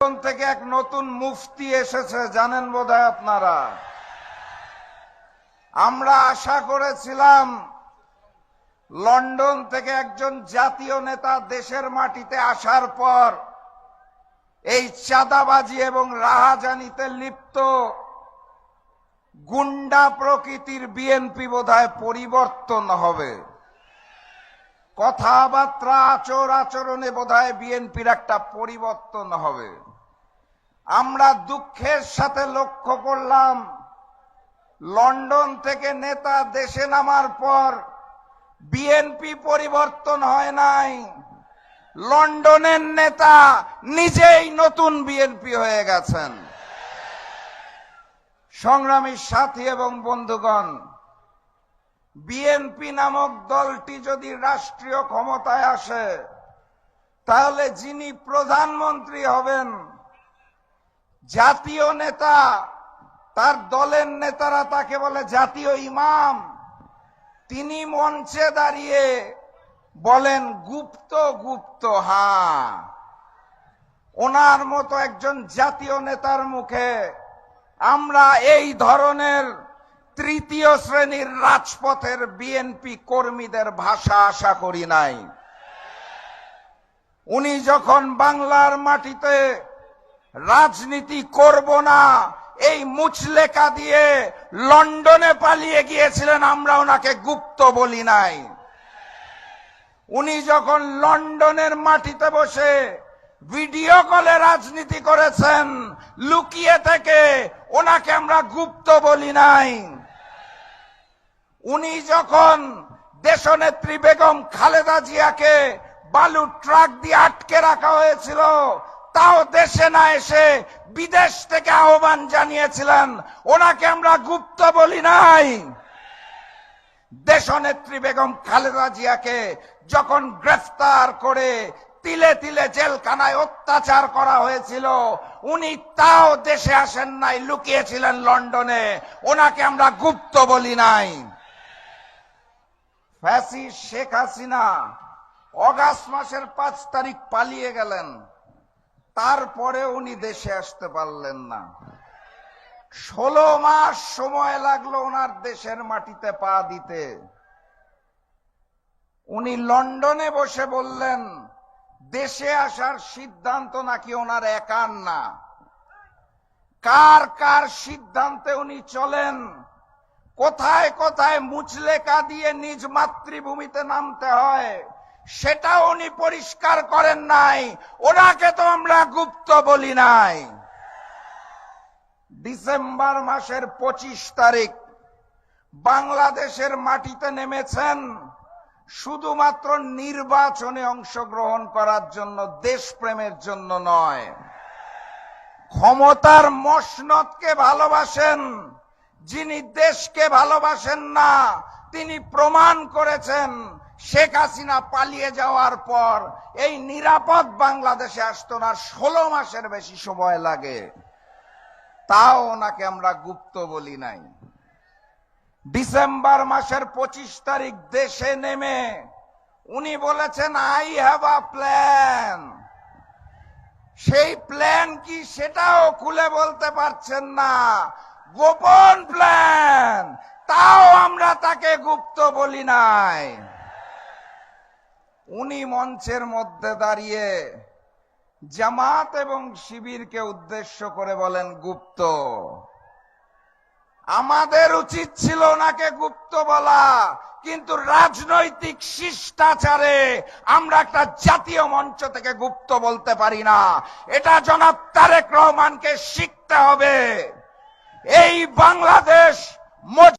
থেকে এক নতুন মুফতি এসেছে, জানেন বোধহয় আপনারা? আমরা আশা করেছিলাম লন্ডন থেকে একজন জাতীয় নেতা দেশের মাটিতে আসার পর এই চাঁদাবাজি এবং রাহাজানিতে লিপ্ত গুন্ডা প্রকৃতির বিএনপি বোধহয় পরিবর্তন হবে। কথাবার্তা আচর আচরণে বোধহয় বিএনপির একটা পরিবর্তন হবে। আমরা দুঃখের সাথে লক্ষ্য করলাম, লন্ডন থেকে নেতা দেশে নামার পর বিএনপি পরিবর্তন হয় নাই। লন্ডনের নেতা নিজেই নতুন বিএনপি হয়ে গেছেন। সংগ্রামী সাথী এবং বন্ধুগণ বিএনপি নামক দলটি যদি রাষ্ট্রীয় ক্ষমতায় আসে, তাহলে যিনি প্রধানমন্ত্রী হবেন, জাতীয় নেতা, তার দলের নেতারা তাকে বলে জাতীয় ইমাম। তিনি মঞ্চে দাঁড়িয়ে বলেন, গুপ্ত গুপ্ত হা ওনার মতো একজন জাতীয় নেতার মুখে আমরা এই ধরনের তৃতীয় শ্রেণির রাজপথের বিএনপি কর্মীদের ভাষা আশা করি নাই। উনি যখন বাংলার মাটিতে রাজনীতি করব না, এই মুচলেকা দিয়ে লন্ডনে পালিয়ে গিয়েছিলেন, আমরা ওনাকে গুপ্ত বলি নাই। উনি যখন লন্ডনের মাটিতে বসে ভিডিও কলে রাজনীতি করেছেন, লুকিয়ে থেকে ওনাকে আমরা গুপ্ত বলি নাই। উনি যখন দেশনেত্রী বেগম খালেদা জিয়াকে বালু ট্রাক দিয়ে আটকে রাখা হয়েছিল, তাও দেশে না এসে বিদেশ থেকে আহ্বান জানিয়েছিলেন, ওনাকে আমরা গুপ্ত বলি নাই। দেশনেত্রী বেগম খালেদা জিয়াকে যখন গ্রেফতার করে তিলে তিলে জেলখানায় অত্যাচার করা হয়েছিল। উনি তাও দেশে আসেন নাই, লুকিয়েছিলেন লন্ডনে। ওনাকে আমরা গুপ্ত বলি নাই। ফ্যাসি শেখ হাসিনা অগাস্ট মাসের পাঁচ তারিখ পালিয়ে গেলেন। তারপরে উনি দেশে আসতে পারলেন না। ষোলো মাস সময় লাগল ওনার দেশের মাটিতে পা দিতে। উনি লন্ডনে বসে বললেন দেশে আসার সিদ্ধান্ত নাকি ওনার একার না? কার কার সিদ্ধান্তে উনি চলেন? কোথায় কোথায় মুচলেকা দিয়ে নিজ মাতৃভূমিতে নামতে হয়? সেটা উনি পরিষ্কার করেন নাই। ওনাকে তো আমরা গুপ্ত বলি নাই। ডিসেম্বর মাসের পঁচিশ তারিখ, বাংলাদেশের মাটিতে নেমেছেন শুধুমাত্র নির্বাচনে অংশগ্রহণ করার জন্য, দেশপ্রেমের জন্য নয়। ক্ষমতার মসনদকে ভালোবাসেন। যিনি দেশকে ভালোবাসেন না, তিনি প্রমাণ করেছেন, শেখ হাসিনা পালিয়ে যাওয়ার পর এই নিরাপদ বাংলাদেশে আসতো না ষোলো মাসের বেশি সময় লাগে। তাও ওনাকে আমরা গুপ্ত বলি নাই। ডিসেম্বর মাসের পঁচিশ তারিখ দেশে নেমে উনি বলেছেন আই হ্যাভ আ প্ল্যান সেই প্ল্যান কি সেটাও খুলে বলতে পারছেন না। গোপন প্ল্যান তাও আমরা তাকে গুপ্ত বলি নাই। উনি মঞ্চের মধ্যে দাঁড়িয়ে জামাত এবং শিবিরকে উদ্দেশ্য করে বলেন, গুপ্ত। আমাদের উচিত ছিল ওনাকে গুপ্ত বলা, কিন্তু রাজনৈতিক শিষ্টাচারে আমরা একটা জাতীয় মঞ্চ থেকে গুপ্ত বলতে পারি না। এটা জনাব তারেক রহমানকে শিখতে হবে। এই বাংলাদেশ